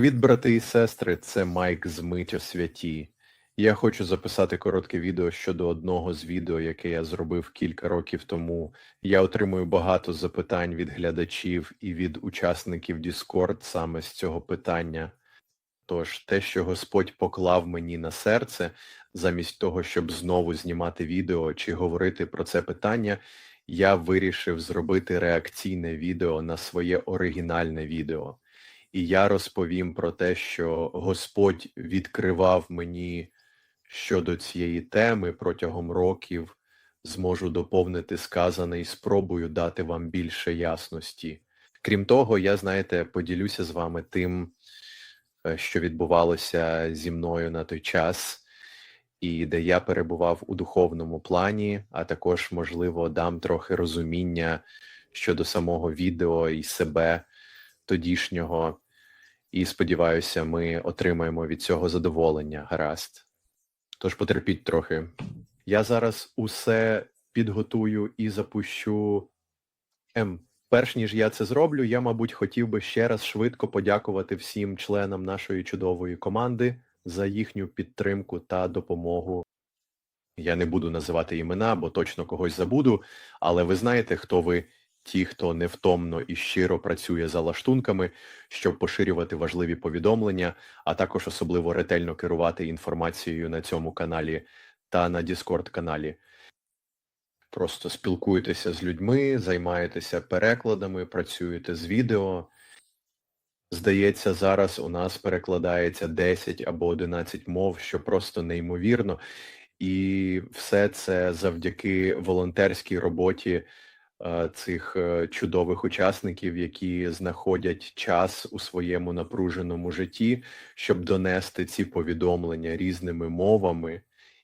Привіт, брати і сестри, це Майк з Мить святі. Я хочу записати коротке відео щодо одного з відео, яке я зробив кілька років тому. Я отримую багато запитань від глядачів і від учасників Discord саме з цього питання. Тож те, що Господь поклав мені на серце, замість того, щоб знову знімати відео чи говорити про це питання, я вирішив зробити реакційне відео на своє оригінальне відео. І я розповім про те, що Господь відкривав мені щодо цієї теми протягом років, зможу доповнити сказане і спробую дати вам більше ясності. Крім того, я, знаєте, поділюся з вами тим, е, що відбувалося зі мною на той час, і де я перебував у духовному плані, а також, можливо, дам трохи розуміння щодо самого відео і себе тодішнього. І сподіваюся, ми отримаємо від цього задоволення, гаразд. Тож потерпіть трохи. Я зараз усе підготую і запущу. Ем, перш ніж я це зроблю, я, мабуть, хотів би ще раз швидко подякувати всім членам нашої чудової команди за їхню підтримку та допомогу. Я не буду називати імена, бо точно когось забуду, але ви знаєте, хто ви ті, хто невтомно і щиро працює за лаштунками, щоб поширювати важливі повідомлення, а також особливо ретельно керувати інформацією на цьому каналі та на Discord каналі. Просто спілкуєтеся з людьми, займаєтеся перекладами, працюєте з відео. Здається, зараз у нас перекладається 10 або 11 мов, що просто неймовірно. І все це завдяки волонтерській роботі цих е, чудових учасників, які знаходять час у своєму напруженому житті, щоб донести ці повідомлення різними мовами.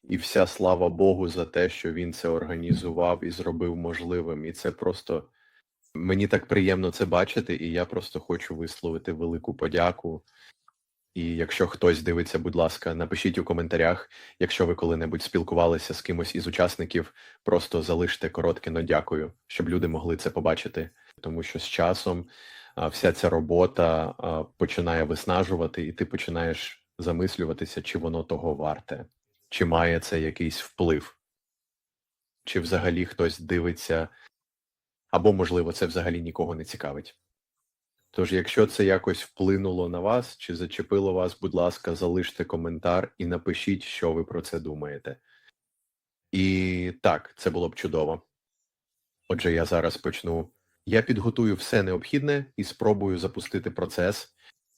І вся слава Богу за те, що він це організував і зробив можливим. І це просто мені так приємно це бачити, і я просто хочу висловити велику подяку. І якщо хтось дивиться, будь ласка, напишіть у коментарях, якщо ви коли-небудь спілкувалися з кимось із учасників, просто залиште коротке «но дякую, щоб люди могли це побачити. Тому що з часом вся ця робота починає виснажувати, і ти починаєш замислюватися, чи воно того варте, чи має це якийсь вплив, чи взагалі хтось дивиться, або, можливо, це взагалі нікого не цікавить. Тож, якщо це якось вплинуло на вас чи зачепило вас, будь ласка, залиште коментар і напишіть, що ви про це думаєте. І так, це було б чудово. Отже, я зараз почну. Я підготую все необхідне і спробую запустити процес.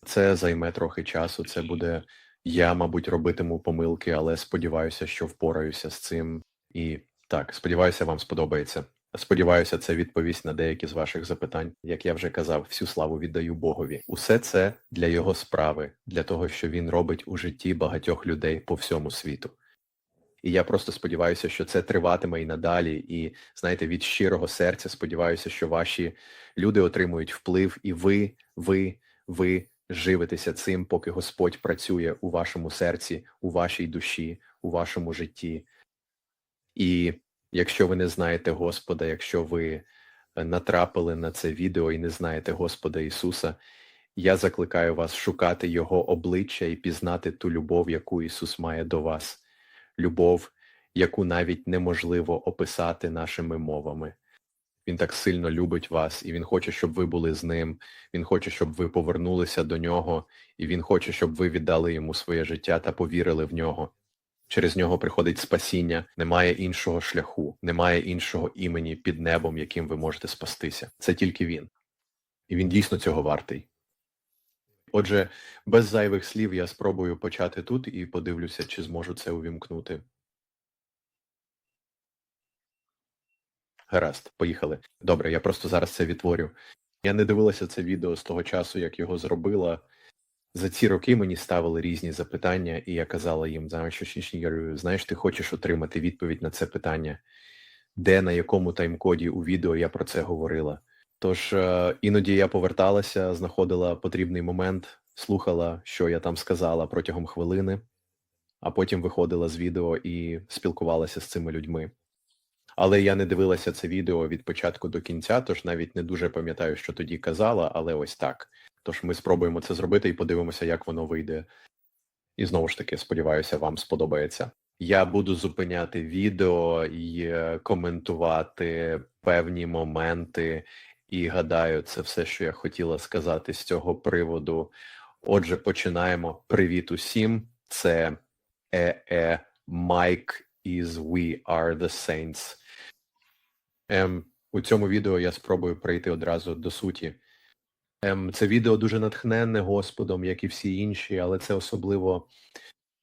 Це займе трохи часу, це буде, я, мабуть, робитиму помилки, але сподіваюся, що впораюся з цим. І так, сподіваюся, вам сподобається. Сподіваюся, це відповість на деякі з ваших запитань. Як я вже казав, всю славу віддаю Богові. Усе це для його справи, для того, що він робить у житті багатьох людей по всьому світу. І я просто сподіваюся, що це триватиме і надалі. І знаєте, від щирого серця сподіваюся, що ваші люди отримують вплив, і ви, ви, ви живетеся цим, поки Господь працює у вашому серці, у вашій душі, у вашому житті. І Якщо ви не знаєте Господа, якщо ви е, натрапили на це відео і не знаєте Господа Ісуса, я закликаю вас шукати Його обличчя і пізнати ту любов, яку Ісус має до вас. Любов, яку навіть неможливо описати нашими мовами. Він так сильно любить вас, і Він хоче, щоб ви були з ним, Він хоче, щоб ви повернулися до нього, і Він хоче, щоб ви віддали йому своє життя та повірили в нього. Через нього приходить спасіння, немає іншого шляху, немає іншого імені під небом, яким ви можете спастися. Це тільки він. І він дійсно цього вартий. Отже, без зайвих слів я спробую почати тут і подивлюся, чи зможу це увімкнути. Гаразд, поїхали. Добре, я просто зараз це відтворю. Я не дивилася це відео з того часу, як його зробила. За ці роки мені ставили різні запитання, і я казала їм, знаєш, знаєш, ти хочеш отримати відповідь на це питання, де на якому таймкоді у відео я про це говорила. Тож е, іноді я поверталася, знаходила потрібний момент, слухала, що я там сказала протягом хвилини, а потім виходила з відео і спілкувалася з цими людьми. Але я не дивилася це відео від початку до кінця, тож навіть не дуже пам'ятаю, що тоді казала, але ось так. Тож ми спробуємо це зробити і подивимося, як воно вийде. І знову ж таки, сподіваюся, вам сподобається. Я буду зупиняти відео і е, коментувати певні моменти, і гадаю, це все, що я хотіла сказати з цього приводу. Отже, починаємо. Привіт усім. Це ЕЕ Майк із We Are The Saints. Ем, у цьому відео я спробую прийти одразу до суті. Ем, це відео дуже натхненне Господом, як і всі інші, але це особливо.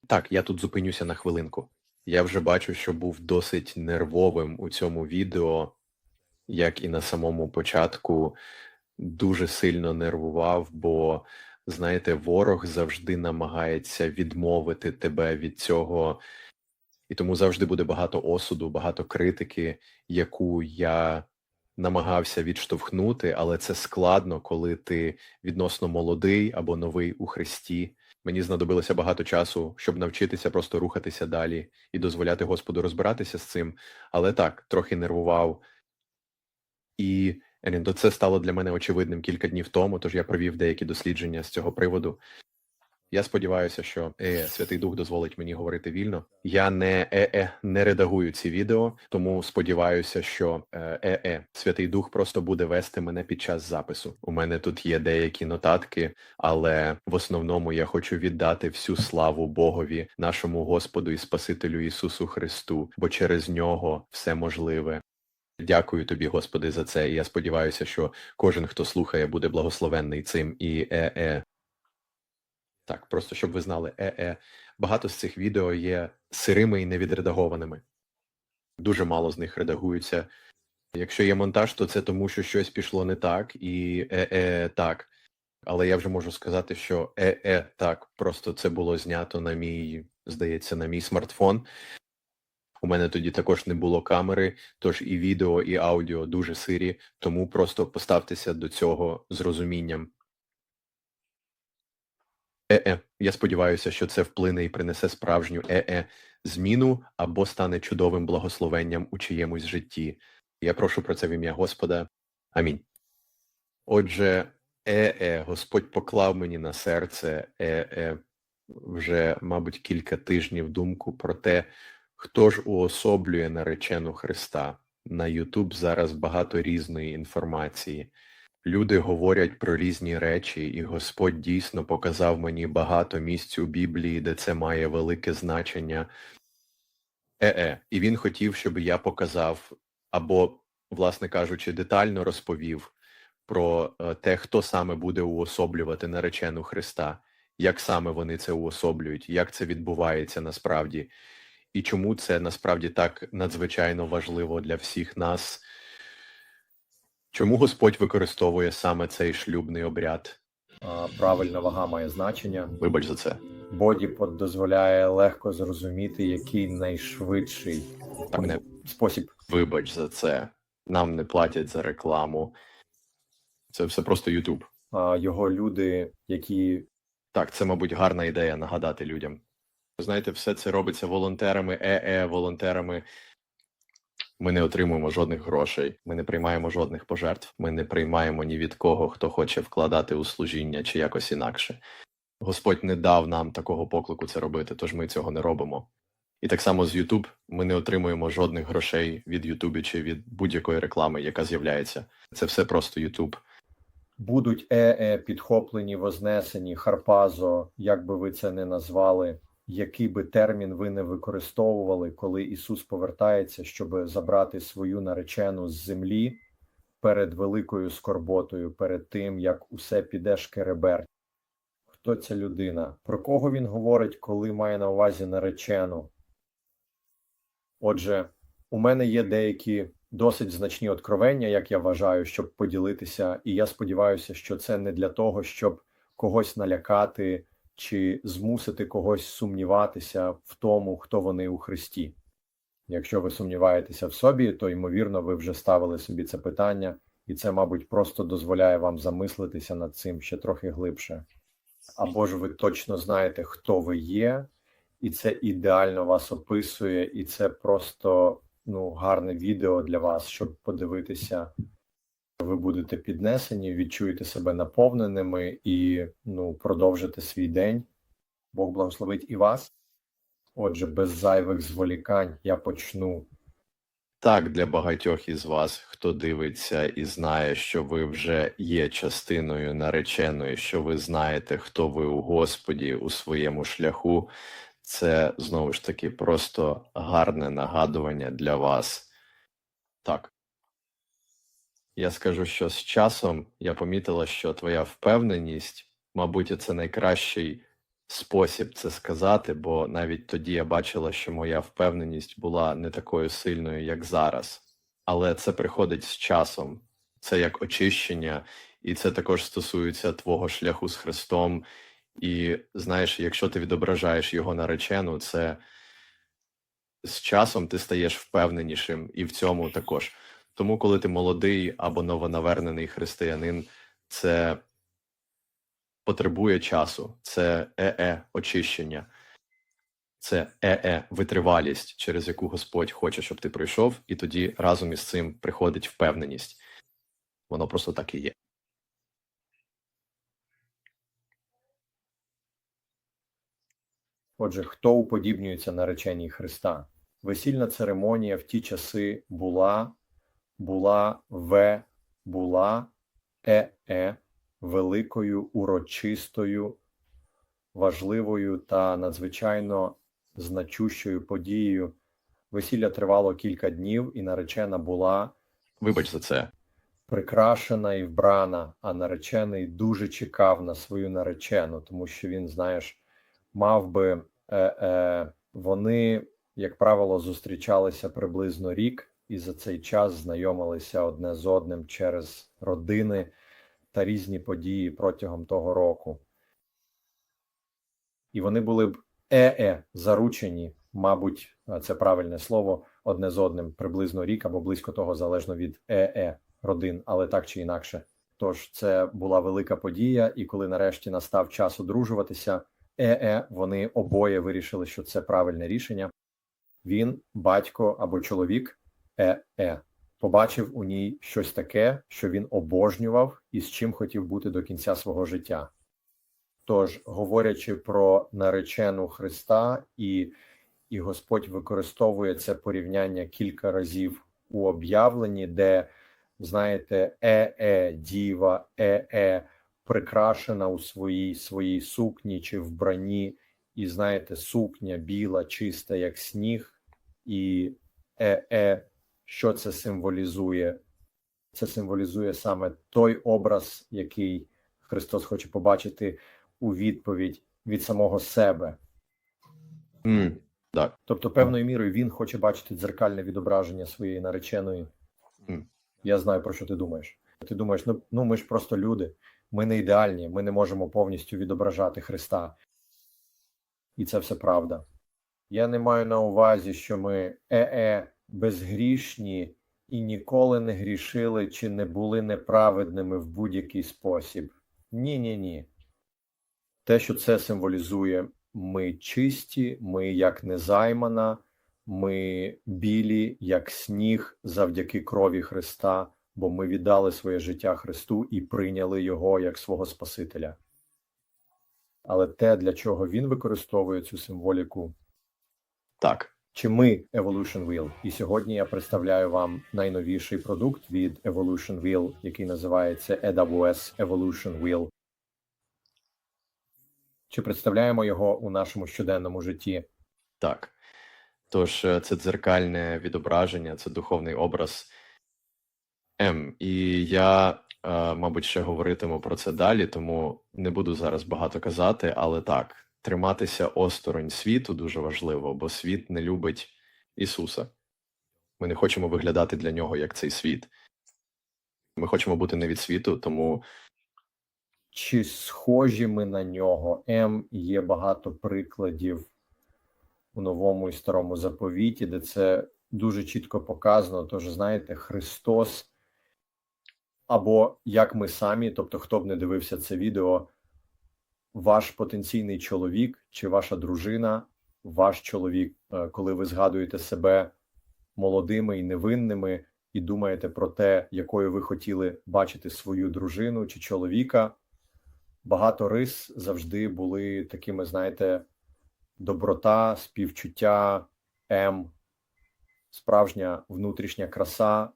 Так, я тут зупинюся на хвилинку. Я вже бачу, що був досить нервовим у цьому відео, як і на самому початку дуже сильно нервував, бо, знаєте, ворог завжди намагається відмовити тебе від цього, і тому завжди буде багато осуду, багато критики, яку я намагався відштовхнути, але це складно, коли ти відносно молодий або новий у Христі. Мені знадобилося багато часу, щоб навчитися просто рухатися далі і дозволяти Господу розбиратися з цим. Але так, трохи нервував. І це стало для мене очевидним кілька днів тому, тож я провів деякі дослідження з цього приводу. Я сподіваюся, що е, Святий Дух дозволить мені говорити вільно. Я не е, е, не редагую ці відео, тому сподіваюся, що е, е, е, Святий Дух просто буде вести мене під час запису. У мене тут є деякі нотатки, але в основному я хочу віддати всю славу Богові, нашому Господу і Спасителю Ісусу Христу, бо через нього все можливе. Дякую тобі, Господи, за це. І я сподіваюся, що кожен, хто слухає, буде благословенний цим і е-е. Так, просто щоб ви знали, е-е. Багато з цих відео є сирими і невідредагованими. Дуже мало з них редагуються. Якщо є монтаж, то це тому, що щось пішло не так, і е-е так. Але я вже можу сказати, що е-е так, просто це було знято на мій, здається, на мій смартфон. У мене тоді також не було камери, тож і відео, і аудіо дуже сирі, тому просто поставтеся до цього з розумінням. Е-е, я сподіваюся, що це вплине і принесе справжню е-е зміну або стане чудовим благословенням у чиємусь житті. Я прошу про це в ім'я Господа. Амінь. Отже, е-е, Господь поклав мені на серце е-е вже, мабуть, кілька тижнів думку про те, хто ж уособлює наречену Христа. На Ютуб зараз багато різної інформації. Люди говорять про різні речі, і Господь дійсно показав мені багато місць у Біблії, де це має велике значення. Е-е, і він хотів, щоб я показав або, власне кажучи, детально розповів про е, те, хто саме буде уособлювати наречену Христа, як саме вони це уособлюють, як це відбувається насправді, і чому це насправді так надзвичайно важливо для всіх нас. Чому Господь використовує саме цей шлюбний обряд? Правильна вага має значення. Вибач за це. Бодіпод дозволяє легко зрозуміти, який найшвидший Так, не спосіб. вибач за це. Нам не платять за рекламу. Це все просто Ютуб. А, Його люди, які Так, це, мабуть, гарна ідея нагадати людям. Знаєте, все це робиться волонтерами, ЕЕ, волонтерами. Ми не отримуємо жодних грошей, ми не приймаємо жодних пожертв, ми не приймаємо ні від кого, хто хоче вкладати у служіння чи якось інакше. Господь не дав нам такого поклику це робити, тож ми цього не робимо. І так само з YouTube ми не отримуємо жодних грошей від YouTube чи від будь-якої реклами, яка з'являється. Це все просто YouTube. будуть е-е підхоплені, вознесені, харпазо, як би ви це не назвали, який би термін ви не використовували, коли Ісус повертається, щоб забрати свою наречену з землі перед великою скорботою, перед тим, як усе піде шкереберть. Хто ця людина? Про кого він говорить, коли має на увазі наречену? Отже, у мене є деякі досить значні откровення, як я вважаю, щоб поділитися, і я сподіваюся, що це не для того, щоб когось налякати чи змусити когось сумніватися в тому, хто вони у Христі. Якщо ви сумніваєтеся в собі, то ймовірно ви вже ставили собі це питання, і це, мабуть, просто дозволяє вам замислитися над цим ще трохи глибше. Або ж ви точно знаєте, хто ви є, і це ідеально вас описує, і це просто ну, гарне відео для вас, щоб подивитися ви будете піднесені, відчуєте себе наповненими і ну, продовжите свій день. Бог благословить і вас. Отже, без зайвих зволікань я почну. Так, для багатьох із вас, хто дивиться і знає, що ви вже є частиною нареченої, що ви знаєте, хто ви у Господі у своєму шляху, це знову ж таки просто гарне нагадування для вас. Так. Я скажу, що з часом я помітила, що твоя впевненість, мабуть, це найкращий спосіб це сказати, бо навіть тоді я бачила, що моя впевненість була не такою сильною, як зараз. Але це приходить з часом, це як очищення, і це також стосується твого шляху з Христом. І знаєш, якщо ти відображаєш його наречену, це з часом ти стаєш впевненішим і в цьому також. Тому, коли ти молодий або новонавернений християнин, це потребує часу, це е-е очищення, це е-е витривалість, через яку Господь хоче, щоб ти пройшов, і тоді разом із цим приходить впевненість. Воно просто так і є. Отже, хто уподібнюється нареченій Христа? Весільна церемонія в ті часи була, була в, була е-е великою, урочистою, важливою та надзвичайно значущою подією. Весілля тривало кілька днів, і наречена була Вибач за це. прикрашена і вбрана, а наречений дуже чекав на свою наречену, тому що він, знаєш, мав би е, е, вони, як правило, зустрічалися приблизно рік, і за цей час знайомилися одне з одним через родини та різні події протягом того року. І вони були б е-е заручені, мабуть, це правильне слово, одне з одним приблизно рік або близько того, залежно від е-е родин, але так чи інакше. Тож це була велика подія, і коли нарешті настав час одружуватися, е-е, вони обоє вирішили, що це правильне рішення. Він, батько або чоловік, е-е, побачив у ній щось таке, що він обожнював і з чим хотів бути до кінця свого життя. Тож, говорячи про наречену Христа, і, і Господь використовує це порівняння кілька разів у об'явленні, де, знаєте, е-е, діва, е-е, прикрашена у своїй своїй сукні чи вбранні, і знаєте, сукня біла, чиста, як сніг, і е-е, що це символізує? Це символізує саме той образ, який Христос хоче побачити у відповідь від самого себе. М, так. Тобто, певною мірою він хоче бачити дзеркальне відображення своєї нареченої. Мгм. Я знаю, про що ти думаєш. Ти думаєш, ну, ну ми ж просто люди, ми не ідеальні, ми не можемо повністю відображати Христа. І це все правда. Я не маю на увазі, що ми е-е безгрішні і ніколи не грішили чи не були неправедними в будь-який спосіб. Ні, ні, ні. Те, що це символізує, ми чисті, ми як незаймана, ми білі, як сніг, завдяки крові Христа, бо ми віддали своє життя Христу і прийняли Його як свого Спасителя. Але те, для чого він використовує цю символіку, Так. Чи ми Evolution Wheel. І сьогодні я представляю вам найновіший продукт від Evolution Wheel, який називається AWS Evolution Wheel. Чи представляємо його у нашому щоденному житті? Так. Тож е, це дзеркальне відображення, це духовний образ М. І я, е, мабуть, ще говоритиму про це далі, тому не буду зараз багато казати, але так, триматися осторонь світу дуже важливо, бо світ не любить Ісуса. Ми не хочемо виглядати для нього як цей світ. Ми хочемо бути не від світу, тому Чи схожі ми на нього? М є багато прикладів у новому і старому заповіті, де це дуже чітко показано. Тож, знаєте, Христос, або як ми самі, тобто, хто б не дивився це відео, ваш потенційний чоловік чи ваша дружина, ваш чоловік, е, коли ви згадуєте себе молодими і невинними, і думаєте про те, якою ви хотіли бачити свою дружину чи чоловіка, багато рис завжди були такими, знаєте, доброта, співчуття, ем, справжня внутрішня краса,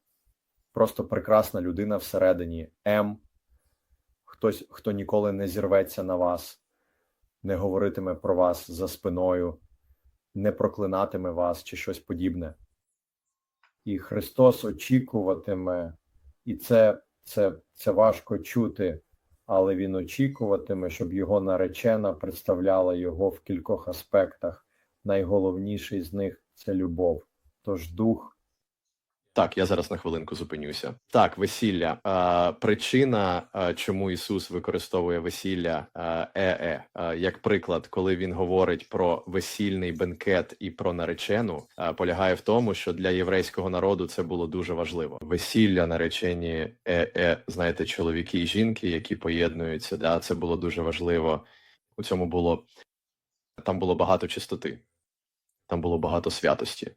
просто прекрасна людина всередині, ем, хтось, хто ніколи не зірветься на вас, не говоритиме про вас за спиною, не проклинатиме вас чи щось подібне. І Христос очікуватиме, і це, це, це важко чути, але Він очікуватиме, щоб його наречена представляла його в кількох аспектах. Найголовніший з них це любов. Тож дух Так, я зараз на хвилинку зупинюся. Так, весілля. А, причина, а, чому Ісус використовує весілля а, е-е, як приклад, коли він говорить про весільний бенкет і про наречену, полягає в тому, що для єврейського народу це було дуже важливо. Весілля, наречені е-е, знаєте, чоловіки і жінки, які поєднуються. Да, це було дуже важливо. У цьому було там було багато чистоти, там було багато святості.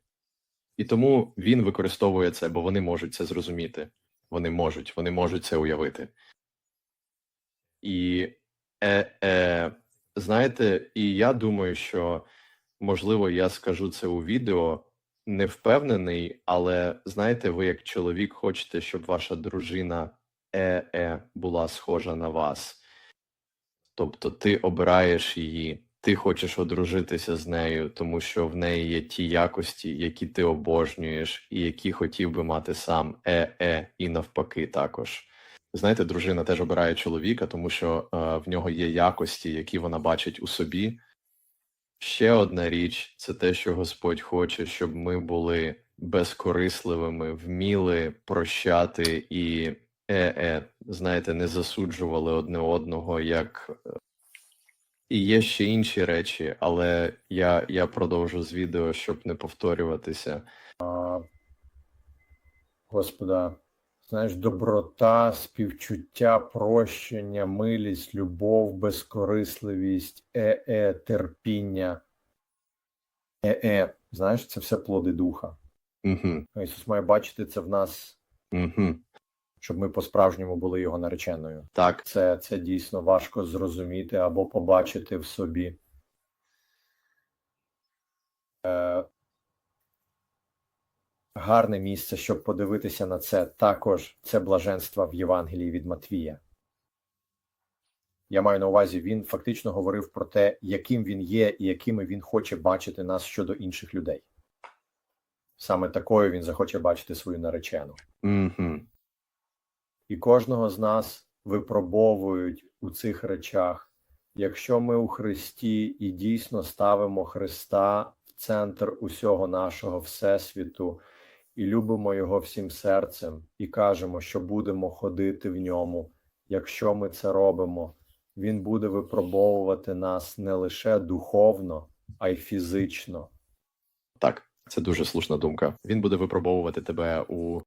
І тому він використовує це, бо вони можуть це зрозуміти. Вони можуть, вони можуть це уявити. І е, е, знаєте, і я думаю, що можливо я скажу це у відео, не впевнений, але знаєте, ви як чоловік хочете, щоб ваша дружина е, е була схожа на вас. Тобто ти обираєш її, ти хочеш одружитися з нею, тому що в неї є ті якості, які ти обожнюєш, і які хотів би мати сам е-е, і навпаки також. Знаєте, дружина теж обирає чоловіка, тому що е, в нього є якості, які вона бачить у собі. Ще одна річ це те, що Господь хоче, щоб ми були безкорисливими, вміли прощати і е-е, знаєте, не засуджували одне одного як і є ще інші речі, але я, я продовжу з відео, щоб не повторюватися. Господа, знаєш, доброта, співчуття, прощення, милість, любов, безкорисливість, е-е, терпіння. Е-е, знаєш, це все плоди духа. Угу, Ісус має бачити це в нас, угу. Щоб ми по-справжньому були його нареченою. Так, Це, це дійсно важко зрозуміти або побачити в собі. Е, гарне місце, щоб подивитися на це. Також це блаженство в Євангелії від Матвія. Я маю на увазі, він фактично говорив про те, яким він є і якими він хоче бачити нас щодо інших людей. Саме такою він захоче бачити свою наречену. угу. І кожного з нас випробовують у цих речах. Якщо ми у Христі і дійсно ставимо Христа в центр усього нашого Всесвіту і любимо Його всім серцем, і кажемо, що будемо ходити в ньому, якщо ми це робимо, Він буде випробовувати нас не лише духовно, а й фізично. так, це дуже слушна думка. Він буде випробовувати тебе у